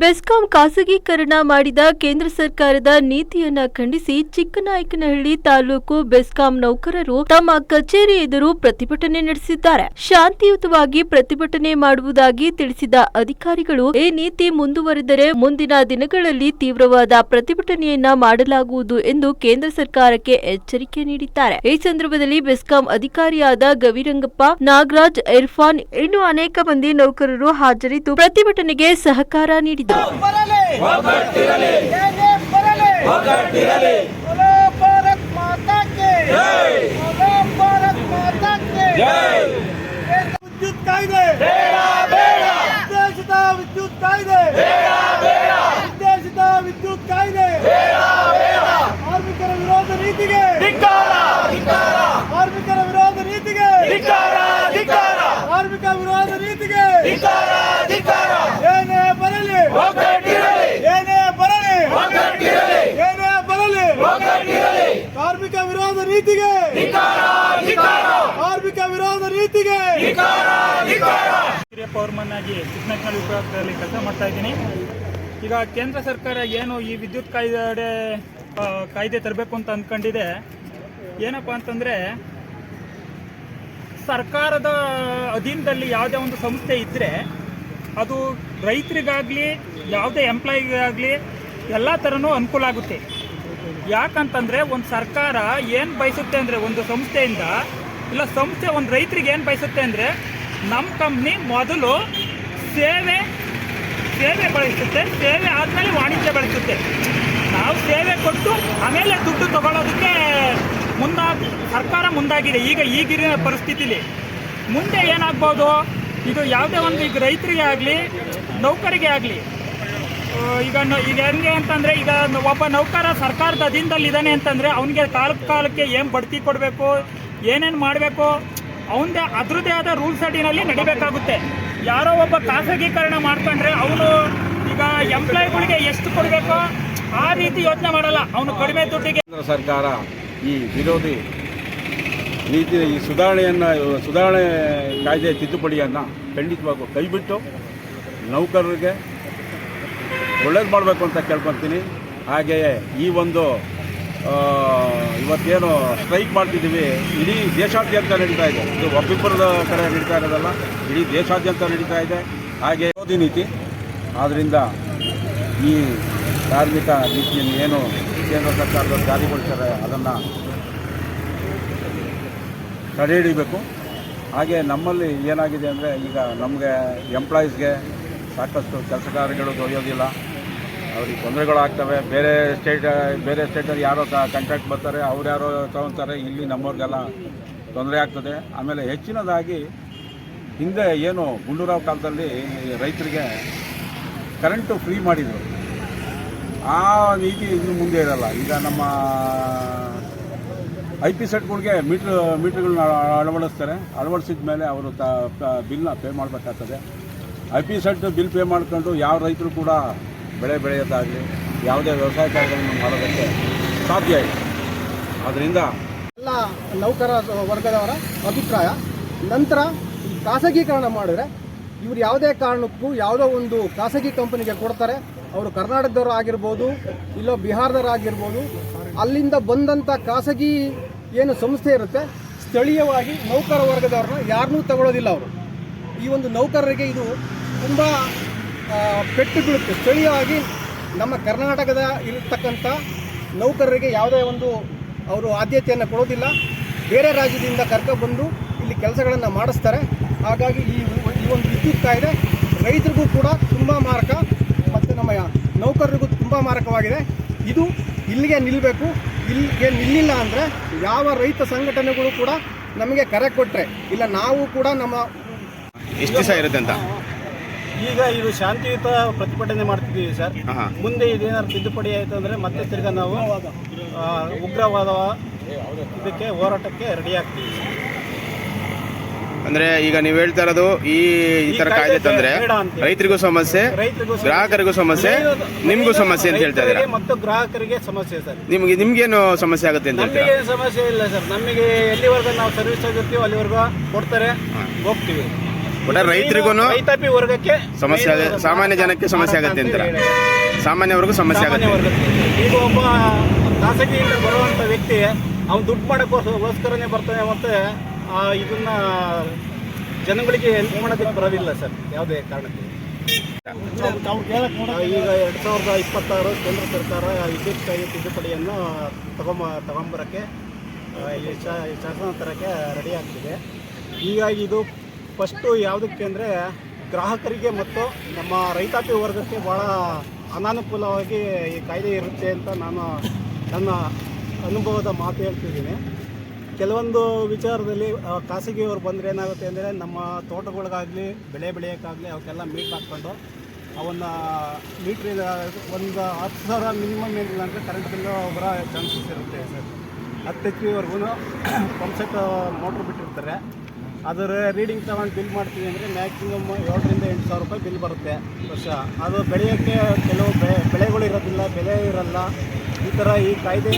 ಬೆಸ್ಕಾಂ ಖಾಸಗೀಕರಣ ಮಾಡಿದ ಕೇಂದ್ರ ಸರ್ಕಾರದ ನೀತಿಯನ್ನ ಖಂಡಿಸಿ ಚಿಕ್ಕನಾಯಕನಹಳ್ಳಿ ತಾಲೂಕು ಬೆಸ್ಕಾಂ ನೌಕರರು ತಮ್ಮ ಕಚೇರಿ ಎದುರು ಪ್ರತಿಭಟನೆ ನಡೆಸಿದ್ದಾರೆ. ಶಾಂತಿಯುತವಾಗಿ ಪ್ರತಿಭಟನೆ ಮಾಡುವುದಾಗಿ ತಿಳಿಸಿದ ಅಧಿಕಾರಿಗಳು, ಈ ನೀತಿ ಮುಂದುವರೆದರೆ ಮುಂದಿನ ದಿನಗಳಲ್ಲಿ ತೀವ್ರವಾದ ಪ್ರತಿಭಟನೆಯನ್ನ ಮಾಡಲಾಗುವುದು ಎಂದು ಕೇಂದ್ರ ಸರ್ಕಾರಕ್ಕೆ ಎಚ್ಚರಿಕೆ ನೀಡಿದ್ದಾರೆ. ಈ ಸಂದರ್ಭದಲ್ಲಿ ಬೆಸ್ಕಾಂ ಅಧಿಕಾರಿಯಾದ ಗವಿರಂಗಪ್ಪ, ನಾಗರಾಜ್, ಇರ್ಫಾನ್ ಇನ್ನು ಅನೇಕ ಮಂದಿ ನೌಕರರು ಹಾಜರಿದ್ದು ಪ್ರತಿಭಟನೆಗೆ ಸಹಕಾರ ನೀಡಿದರು ಬರಲಿ. ನೀತಿಗೆ ಹಿರಿಯ ಪವರ್ಮನ್ ಆಗಿ ಚಿಕ್ಕನಕ್ಕನಹಳ್ಳಿ ವಿಭಾಗದಲ್ಲಿ ಕೆಲಸ ಮಾಡ್ತಾ ಇದ್ದೀನಿ. ಈಗ ಕೇಂದ್ರ ಸರ್ಕಾರ ಏನು ಈ ವಿದ್ಯುತ್ ಕಾಯ್ದೆ ಕಾಯ್ದೆ ತರಬೇಕು ಅಂತ ಅಂದ್ಕೊಂಡಿದೆ ಏನಪ್ಪ ಅಂತಂದರೆ ಸರ್ಕಾರದ ಅಧೀನದಲ್ಲಿ ಯಾವುದೇ ಒಂದು ಸಂಸ್ಥೆ ಇದ್ದರೆ ಅದು ರೈತರಿಗಾಗಲಿ ಯಾವುದೇ ಎಂಪ್ಲಾಯಿಗಾಗಲಿ ಎಲ್ಲ ಥರನೂ ಅನುಕೂಲ ಆಗುತ್ತೆ. ಯಾಕಂತಂದರೆ ಒಂದು ಸರ್ಕಾರ ಏನು ಬಯಸುತ್ತೆ ಅಂದರೆ ಒಂದು ಸಂಸ್ಥೆಯಿಂದ ಇಲ್ಲ, ಸಂಸ್ಥೆ ಒಂದು ರೈತರಿಗೆ ಏನು ಬಯಸುತ್ತೆ ಅಂದರೆ ನಮ್ಮ ಕಂಪ್ನಿ ಮೊದಲು ಸೇವೆ ಸೇವೆ ಬಳಸುತ್ತೆ, ಸೇವೆ ಆದಮೇಲೆ ವಾಣಿಜ್ಯ ಬಳಸುತ್ತೆ. ನಾವು ಸೇವೆ ಕೊಟ್ಟು ಆಮೇಲೆ ದುಡ್ಡು ತಗೊಳ್ಳೋದಕ್ಕೆ ಮುಂದಾ, ಸರ್ಕಾರ ಮುಂದಾಗಿದೆ. ಈಗ ಈಗಿನ ಪರಿಸ್ಥಿತಿಲಿ. ಮುಂದೆ ಏನಾಗ್ಬೋದು? ಇದು ಯಾವುದೇ ಒಂದು ಈಗ ರೈತರಿಗೆ ಆಗಲಿ, ನೌಕರಿಗೆ ಆಗಲಿ. ಈಗ ಈಗ ಹೆಂಗೆ ಅಂತಂದರೆ ಈಗ ಒಬ್ಬ ನೌಕರ ಸರ್ಕಾರದ ಅಧೀನದಲ್ಲಿ ಇದ್ದಾನೆ ಅಂತಂದರೆ ಅವನಿಗೆ ಕಾಲಕ್ಕೆ ಕಾಲಕ್ಕೆ ಏನು ಬಡ್ತಿ ಕೊಡಬೇಕು? ಏನೇನು ಮಾಡಬೇಕು? ಅವನದೇ ಅದರದ್ದೇ ಆದ ರೂಲ್ಸ್ ಅಡಿನಲ್ಲಿ ನಡಿಬೇಕಾಗುತ್ತೆ. ಯಾರೋ ಒಬ್ಬ ಖಾಸಗೀಕರಣ ಮಾಡ್ಕೊಂಡ್ರೆ ಅವನು ಈಗ ಎಂಪ್ಲಾಯ್ಗಳಿಗೆ ಎಷ್ಟು ಕೊಡಬೇಕು? ಆ ರೀತಿ ಯೋಚನೆ ಮಾಡಲ್ಲ. ಅವನು ಕಡಿಮೆ ದುಡ್ಡಿಗೆ ಸರ್ಕಾರ ಈ ವಿರೋಧಿ ನೀತಿ, ಈ ಸುಧಾರಣೆಯನ್ನು, ಸುಧಾರಣೆ ಕಾಯ್ದೆ ತಿದ್ದುಪಡಿಯನ್ನು ಖಂಡಿತವಾಗೂ ಕೈಬಿಟ್ಟು ನೌಕರರಿಗೆ ಒಳ್ಳೇದು ಮಾಡಬೇಕು ಅಂತ ಕೇಳ್ಕೊತೀನಿ. ಹಾಗೆಯೇ ಈ ಒಂದು ಇವತ್ತೇನು ಸ್ಟ್ರೈಕ್ ಮಾಡ್ತಿದ್ದೀವಿ. ಇಡೀ ದೇಶಾದ್ಯಂತ ನಡೀತಾ ಇದೆ. ಇದು ಒಬ್ಬಿಬ್ಬರದ ಕಡೆ ನಡೀತಾ ಇರೋದಲ್ಲ, ಇಡೀ ದೇಶಾದ್ಯಂತ ನಡೀತಾ ಇದೆ. ಹಾಗೆ ಯೋಧಿ ನೀತಿ. ಆದ್ದರಿಂದ ಈ ಕಾರ್ಮಿಕ ನೀತಿಯನ್ನು ಏನು ಕೇಂದ್ರ ಸರ್ಕಾರದವರು ಜಾರಿಗೊಳಿಸ್ತಾರೆ ಅದನ್ನು ತಡೆ ಹಿಡಿಬೇಕು ಹಾಗೆ ನಮ್ಮಲ್ಲಿ ಏನಾಗಿದೆ ಅಂದರೆ ಈಗ ನಮಗೆ ಎಂಪ್ಲಾಯೀಸ್ಗೆ ಸಾಕಷ್ಟು ಕೆಲಸ ಕಾರ್ಯಗಳು ದೊರೆಯೋದಿಲ್ಲ. ಅವ್ರಿಗೆ ತೊಂದರೆಗಳಾಗ್ತವೆ. ಬೇರೆ ಸ್ಟೇಟ್ ಬೇರೆ ಸ್ಟೇಟಲ್ಲಿ ಯಾರೋ ಕಾಂಟ್ರಾಕ್ಟ್ ಬರ್ತಾರೆ, ಅವ್ರು ಯಾರೋ ತಗೊತಾರೆ ಇಲ್ಲಿ ನಮ್ಮವ್ರಿಗೆಲ್ಲ ತೊಂದರೆ ಆಗ್ತದೆ. ಆಮೇಲೆ ಹೆಚ್ಚಿನದಾಗಿ ಹಿಂದೆ ಏನು ಗುಂಡೂರಾವ್ ಕಾಲದಲ್ಲಿ ರೈತರಿಗೆ ಕರೆಂಟು ಫ್ರೀ ಮಾಡಿದರು. ಆ ನೀತಿ ಇನ್ನು ಮುಂದೆ ಇರಲ್ಲ. ಈಗ ನಮ್ಮ ಐ ಪಿ ಸೆಟ್ಗಳಿಗೆ ಮೀಟ್ರ್, ಮೀಟ್ರ್ಗಳನ್ನ ಅಳವಡಿಸ್ತಾರೆ. ಅಳವಡಿಸಿದ ಮೇಲೆ ಅವರು ತ ಬಿಲ್ನ ಪೇ ಮಾಡಬೇಕಾಗ್ತದೆ. I P set bill pay ಮಾಡ್ಕೊಂಡು ಯಾವ ರೈತರು ಕೂಡ ಬೆಳೆ ಬೆಳೆಯೋದಾಗಲಿ ಯಾವುದೇ ವ್ಯವಸಾಯ ಕಾರ್ಯಗಳನ್ನು ಮಾಡೋದಕ್ಕೆ ಸಾಧ್ಯ ಇಲ್ಲ ಆದ್ದರಿಂದ ಎಲ್ಲ ನೌಕರ ವರ್ಗದವರ ಅಭಿಪ್ರಾಯ. ನಂತರ ಖಾಸಗೀಕರಣ ಮಾಡಿದ್ರೆ ಇವರು ಯಾವುದೇ ಕಾರಣಕ್ಕೂ ಯಾವುದೋ ಒಂದು ಖಾಸಗಿ ಕಂಪನಿಗೆ ಕೊಡ್ತಾರೆ. ಅವರು ಕರ್ನಾಟಕದವರು ಆಗಿರ್ಬೋದು, ಇಲ್ಲೋ ಬಿಹಾರದವರು ಆಗಿರ್ಬೋದು, ಅಲ್ಲಿಂದ ಬಂದಂಥ ಖಾಸಗಿ ಏನು ಸಂಸ್ಥೆ ಇರುತ್ತೆ, ಸ್ಥಳೀಯವಾಗಿ ನೌಕರ ವರ್ಗದವ್ರನ್ನ ಯಾರನ್ನೂ ತಗೊಳ್ಳೋದಿಲ್ಲ ಅವರು. ಈ ಒಂದು ನೌಕರರಿಗೆ ಇದು ತುಂಬ ಪೆಟ್ಟು ಬೀಳುತ್ತೆ ಸ್ಥಳೀಯವಾಗಿ ನಮ್ಮ ಕರ್ನಾಟಕದ ಇರತಕ್ಕಂಥ ನೌಕರರಿಗೆ ಯಾವುದೇ ಒಂದು ಅವರು ಆದ್ಯತೆಯನ್ನು ಕೊಡೋದಿಲ್ಲ. ಬೇರೆ ರಾಜ್ಯದಿಂದ ಕರ್ಕೊಬಂದು ಇಲ್ಲಿ ಕೆಲಸಗಳನ್ನು ಮಾಡಿಸ್ತಾರೆ. ಹಾಗಾಗಿ ಈ ಈ ಒಂದು ವಿದ್ಯುತ್ ಕಾಯ್ದೆ ರೈತರಿಗೂ ಕೂಡ ತುಂಬ ಮಾರಕ ಮತ್ತು ನಮ್ಮ ನೌಕರರಿಗೂ ತುಂಬ ಮಾರಕವಾಗಿದೆ. ಇದು ಇಲ್ಲಿಗೆ ನಿಲ್ಲಬೇಕು ಇಲ್ಲಿಗೆ ನಿಲ್ಲಿಲ್ಲ ಅಂದರೆ ಯಾವ ರೈತ ಸಂಘಟನೆಗಳು ಕೂಡ ನಮಗೆ ಕರೆ ಕೊಟ್ಟರೆ ಇಲ್ಲ ನಾವು ಕೂಡ ನಮ್ಮ ಎಷ್ಟು ದಿವಸ ಇರುತ್ತೆ ಅಂತ? ಈಗ ಇದು ಶಾಂತಿಯುತ ಪ್ರತಿಭಟನೆ ಮಾಡ್ತಿದ್ದೀವಿ ಸರ್. ಮುಂದೆ ಇದೇನಾದ್ರು ತಿದ್ದುಪಡಿ ಆಯಿತು ಅಂದರೆ ಮತ್ತೆ ತಿರ್ಗ ನಾವು ಉಗ್ರವಾದ ಇದಕ್ಕೆ ಹೋರಾಟಕ್ಕೆ ರೆಡಿ ಆಗ್ತೀವಿ ಅಂದ್ರೆ ಈಗ ನೀವು ಹೇಳ್ತಾ ಇರೋದು ಈ ಈ ತರ ಕಾಯ್ದೆ ತಂದ್ರೆ ರೈತರಿಗೂ ಸಮಸ್ಯೆ ಗ್ರಾಹಕರಿಗೂ ಸಮಸ್ಯೆ ನಿಮ್ಗೂ ಸಮಸ್ಯೆ ಅಂತ ಹೇಳ್ತಾ ಇದ್ದಾರೆ? ಮತ್ತು ಗ್ರಾಹಕರಿಗೆ ಸಮಸ್ಯೆ ಸರ್. ನಿಮ್ಗೆ ನಿಮ್ಗೇನು ಸಮಸ್ಯೆ ಆಗುತ್ತೆ ಅಂತ ಹೇಳ್ತೀರಾ? ಸಮಸ್ಯೆ ಇಲ್ಲ ಸರ್. ನಮಗೆ ಎಲ್ಲಿವರೆಗೂ ನಾವು ಸರ್ವಿಸ್ ಆಗಿರ್ತೀವೋ ಅಲ್ಲಿವರೆಗೂ ಕೊಡ್ತಾರೆ ಹೋಗ್ತೀವಿ. ಒಟ್ಟಾರೆ ರೈತರಿಗೂ ರೈತಾಪಿ ವರ್ಗಕ್ಕೆ ಸಮಸ್ಯೆ ಆಗ- ಸಾಮಾನ್ಯ ಜನಕ್ಕೆ ಸಮಸ್ಯೆ ಆಗತ್ತೆ ಅಂತ ಸಾಮಾನ್ಯವರೆಗೂ ಸಮಸ್ಯೆ ಸಾಮಾನ್ಯ ಆಗುತ್ತೆ. ವರ್ಗಕ್ಕೆ. ಈಗ ಒಬ್ಬ ಖಾಸಗಿಯಿಂದ ಬರುವಂತ ವ್ಯಕ್ತಿ ಅವ್ನು ದುಡ್ಡು ಮಾಡೋಕ್ಕೋಸ್ಕರನೇ ಬರ್ತಾನೆ ಮತ್ತೆ ಆ, ಇದನ್ನ ಜನಗಳಿಗೆ ಹೆಲ್ಪ್ ಮಾಡೋದಕ್ಕೆ ಬರೋದಿಲ್ಲ ಸರ್ ಯಾವುದೇ ಕಾರಣಕ್ಕೆ. ಈಗ ಎರಡು ಸಾವಿರದ ಇಪ್ಪತ್ತಾರು ಕೇಂದ್ರ ಸರ್ಕಾರ ವಿದ್ಯುತ್ ಕಾಯ್ದೆ ತಿದ್ದುಪಡಿಯನ್ನು ತಗೊಂಬ ತಗೊಂಬರೋಕ್ಕೆ ಆ, ಈ ಶಾ ಶಾಸನ ತರಕ್ಕೆ ರೆಡಿ ಆಗ್ತಿದೆ. ಹೀಗಾಗಿ ಇದು ಫಸ್ಟು ಯಾವುದಕ್ಕೆ ಅಂದರೆ ಗ್ರಾಹಕರಿಗೆ ಮತ್ತು ನಮ್ಮ ರೈತಾಪಿ ವರ್ಗಕ್ಕೆ ಭಾಳ ಅನಾನುಕೂಲವಾಗಿ ಈ ಕಾಯ್ದೆ ಇರುತ್ತೆ ಅಂತ ನಾನು ನನ್ನ ಅನುಭವದ ಮಾತು ಹೇಳ್ತಿದ್ದೀನಿ. ಕೆಲವೊಂದು ವಿಚಾರದಲ್ಲಿ ಖಾಸಗಿಯವರು ಬಂದರೆ ಏನಾಗುತ್ತೆ ಅಂದರೆ ನಮ್ಮ ತೋಟಗಳಿಗಾಗಲಿ, ಬೆಳೆ ಬೆಳೆಯೋಕ್ಕಾಗಲಿ ಅವಕ್ಕೆಲ್ಲ ಮೀಟ್ ಹಾಕ್ಕೊಂಡು ಅವನ್ನ ಮೀಟ್ರಿಂದ ಒಂದು ಹತ್ತು ಸಾವಿರ ಮಿನಿಮಮ್ ಏನಿಲ್ಲ ಅಂದರೆ ಕರೆಂಟ್ ಬಿಲ್ಲು ಬರೋ ಚಾನ್ಸಸ್ ಇರುತ್ತೆ ಸರ್. ಹತ್ತು ಎಚ್ ಪಿವರೆಗೂ ಪಂಪ್ಸೆಟ್ ಮೋಟ್ರ್ ಬಿಟ್ಟಿರ್ತಾರೆ. ಅದರ ರೀಡಿಂಗ್ ತಗೊಂಡು ಬಿಲ್ ಮಾಡ್ತೀವಿ ಅಂದರೆ ಮ್ಯಾಕ್ಸಿಮಮ್ ಏಳರಿಂದ ಎಂಟು ಸಾವಿರ ರೂಪಾಯಿ ಬಿಲ್ ಬರುತ್ತೆ ವರ್ಷ. ಅದು ಬೆಳೆಯೋಕ್ಕೆ ಕೆಲವು ಬೆಳೆ ಬೆಳೆಗಳು ಇರೋದಿಲ್ಲ, ಬೆಲೆ ಇರಲ್ಲ. ಈ ಥರ ಈ ಕಾಯ್ದೆ